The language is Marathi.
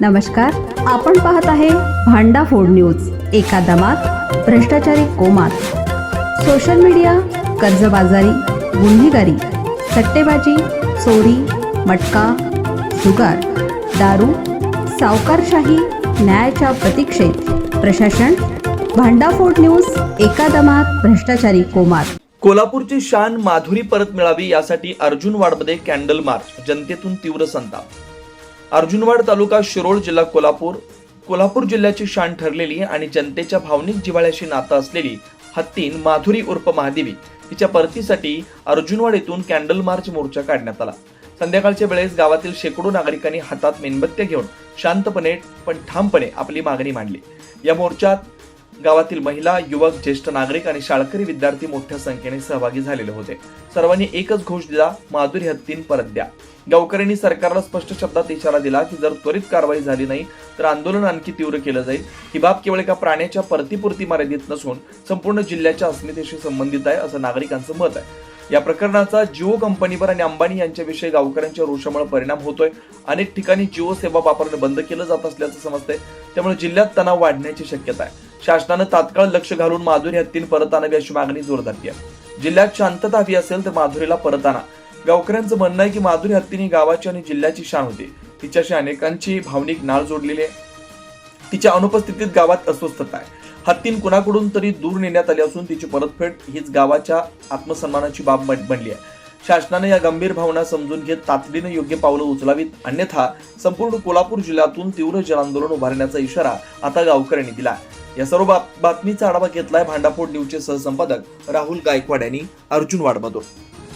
नमस्कार आपण पाहत आहे भांडा फोड न्यूज एका दमात भ्रष्टाचारी कोमात. सोशल मीडिया कर्जबाजारी गुन्हेगारी सट्टेबाजी चोरी मटका जुगार दारू सावकारशाही न्यायाच्या प्रतीक्षेत. प्रशासन भांडाफोड न्यूज एका दमात भ्रष्टाचारी कोमात. कोल्हापूरची शान माधुरी परत मिळावी यासाठी अर्जुनवाडमध्ये कॅन्डल मार्च जनतेतून तीव्र संताप. अर्जुनवाड तालुका शिरोळ जिल्हा कोल्हापूर. कोल्हापूर जिल्ह्याची शान ठरलेली आणि जनतेच्या भावनिक जिव्हाळ्याशी नातं असलेली हत्तीन माधुरी उर्फ महादेवी हिच्या परतीसाठी अर्जुनवाड येथून कॅन्डल मार्च मोर्चा काढण्यात आला. संध्याकाळच्या वेळेस गावातील शेकडो नागरिकांनी हातात मेणबत्त्या घेऊन शांतपणे पण ठामपणे आपली मागणी मांडली. या मोर्चात गावातील महिला युवक ज्येष्ठ नागरिक आणि शाळकरी विद्यार्थी मोठ्या संख्येने सहभागी झालेले होते. सर्वांनी एकच घोष दिला माधुरी हत्तीन परत द्या. गावकऱ्यांनी सरकारला स्पष्ट शब्दात इशारा दिला की जर त्वरित कारवाई झाली नाही तर आंदोलन आणखी तीव्र केलं जाईल. ही बाब केवळ एका प्राण्याच्या परतीपुरती मर्यादित नसून संपूर्ण जिल्ह्याच्या अस्मितेशी संबंधित आहे असं नागरिकांचं मत आहे. या प्रकरणाचा जिओ कंपनीवर आणि अंबानी यांच्याविषयी गावकऱ्यांच्या रोषामुळे परिणाम होतोय. अनेक ठिकाणी जिओ सेवा वापरणं बंद केलं जात असल्याचं समजतंय. त्यामुळे जिल्ह्यात तणाव वाढण्याची शक्यता आहे. शासनानं तात्काळ लक्ष घालून माधुरी हत्तीन परत आणावी अशी मागणी जोर केली आहे. जिल्ह्यात शांतता हवी असेल तर माधुरीला परत आणा गावकऱ्यांचं म्हणणं आहे की माधुरी हत्तीन ही गावाची आणि जिल्ह्याची शान होती. तिच्याशी अनेकांची भावनिक नाळ जोडलेली आहे. तिच्या अनुपस्थितीत गावात अस्वस्थता आहे. हत्तीन कुणाकडून तरी दूर नेण्यात आली असून तिची परतफेड हीच गावाच्या आत्मसन्मानाची बाब बन- बनली आहे. शासनाने या गंभीर भावना समजून घेत तातडीने योग्य पावलं उचलावीत. अन्यथा संपूर्ण कोल्हापूर जिल्ह्यातून तीव्र जनांदोलन उभारण्याचा इशारा आता गावकऱ्यांनी दिला आहे. या सर्व बात- बातमीचा आढावा घेतलाय भांडाफोड न्यूजचे सहसंपादक राहुल गायकवाड यांनी. अर्जुन वाडमधून.